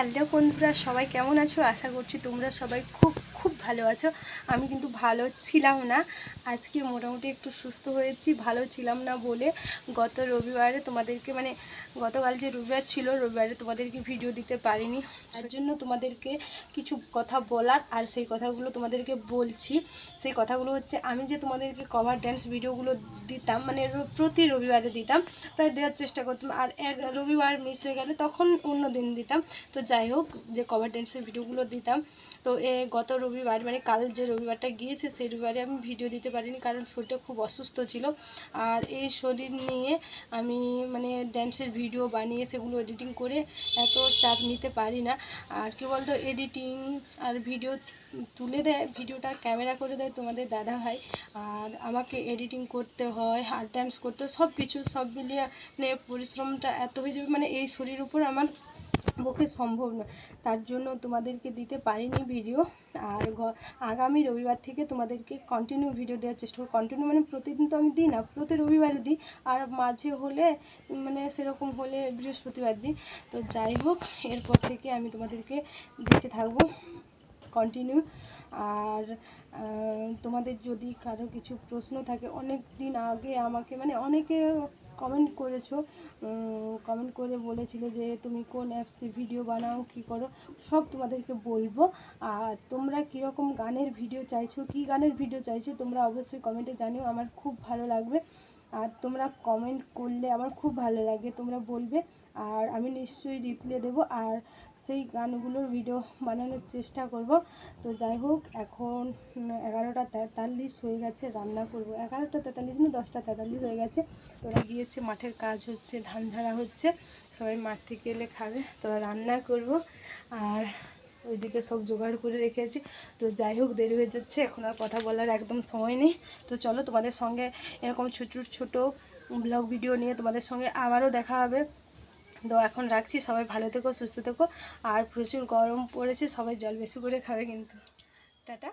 Hello বন্ধুরা, সবাই কেমন আছো? আশা করছি তোমরা সবাই খুব খুব ভালো আছো। আমি কিন্তু ভালো ছিলাম না। আজকে মোটামুটি একটু সুস্থ হয়েছি, ভালো ছিলাম না বলে গত রবিবারে তোমাদেরকে মানে গতকাল যে রবিবার ছিল, রবিবারে তোমাদেরকে ভিডিও দিতে পারিনি। তার জন্য তোমাদেরকে কিছু কথা বলার আর সেই কথাগুলো তোমাদেরকে বলছি। সেই কথাগুলো হচ্ছে, আমি যে তোমাদেরকে কভার ড্যান্স ভিডিওগুলো দিতাম মানে প্রতি রবিবারে দিতাম, প্রায় দেওয়ার চেষ্টা করতাম। আর এক রবিবার মিস হয়ে গেলে তখন অন্য দিন দিতাম। তো যাই হোক, যে কভার ড্যান্সের ভিডিওগুলো দিতাম। তো এ গত রবিবার মানে কাল যে রবিবারটা গিয়েছে, সেই রবিবারে আমি ভিডিও দিতে পারিনি কারণ শরীরটা খুব অসুস্থ ছিল। আর এই শরীর নিয়ে আমি মানে ড্যান্সের ভিডিও বানিয়ে সেগুলো এডিটিং করে এত চাপ নিতে পারি না। আর কি বলতো এডিটিং আর ভিডিও তুলে দেয় ভিডিওটা ক্যামেরা করে দেয় তোমাদের দাদা ভাই। আর আমাকে এডিটিং করতে হয় আর ড্যান্স করতে সব কিছু সব মিলিয়ে মানে পরিশ্রমটা এত হয়ে যাবে মানে এই শরীর উপর আমার পক্ষে সম্ভব নয়। তার জন্য তোমাদেরকে দিতে পারিনি ভিডিও আর আগামী রবিবার থেকে তোমাদেরকে কন্টিনিউ ভিডিও দেওয়ার চেষ্টা করব। কন্টিনিউ মানে প্রতিদিন তো আমি দিই না, প্রতি রবিবারে দিই। আর মাঝে হলে মানে সেরকম হলে বৃহস্পতিবার দিই। তো যাই হোক, এরপর থেকে আমি তোমাদেরকে দিতে থাকব। কন্টিনিউ আর তোমাদের যদি কারও কিছু প্রশ্ন থাকে, অনেক দিন আগে আমাকে মানে অনেকে কমেন্ট করেছ কমেন্ট করে বলেছিলে যে তুমি কোন অ্যাপসে ভিডিও বানাও, কী করো, সব তোমাদেরকে বলব। আর তোমরা কীরকম গানের ভিডিও চাইছো, কী গানের ভিডিও চাইছো, তোমরা অবশ্যই কমেন্টে জানিও, আমার খুব ভালো লাগবে। আর তোমরা কমেন্ট করলে আমার খুব ভালো লাগে, তোমরা বলবে, আর আমি নিশ্চয়ই রিপ্লাই দেবো। আর সেই গানগুলোর ভিডিও বানানোর চেষ্টা করব। তো যাই হোক, এখন এগারোটা তেতাল্লিশ হয়ে গেছে, রান্না করব। এগারোটা তেতাল্লিশ না, দশটা তেতাল্লিশ হয়ে গেছে। তোরা গিয়েছে, মাঠের কাজ হচ্ছে, ধান ঝাড়া হচ্ছে। সবাই মাঠ থেকে এলে খাবে। তো রান্না করব। আর ওইদিকে সব জোগাড় করে রেখেছি তো যাই হোক, দেরি হয়ে যাচ্ছে, এখন আর কথা বলার একদম সময় নেই। তো চলো তোমাদের সঙ্গে এরকম ছোট ছোট ব্লগ ভিডিও নিয়ে তোমাদের সঙ্গে আবারও দেখা হবে। তো এখন রাখছি, সবাই ভালো থেকো, সুস্থ থেকো। আর প্রচুর গরম পড়েছে, সবাই জল বেশি করে খাবে কিন্তু। টাটা।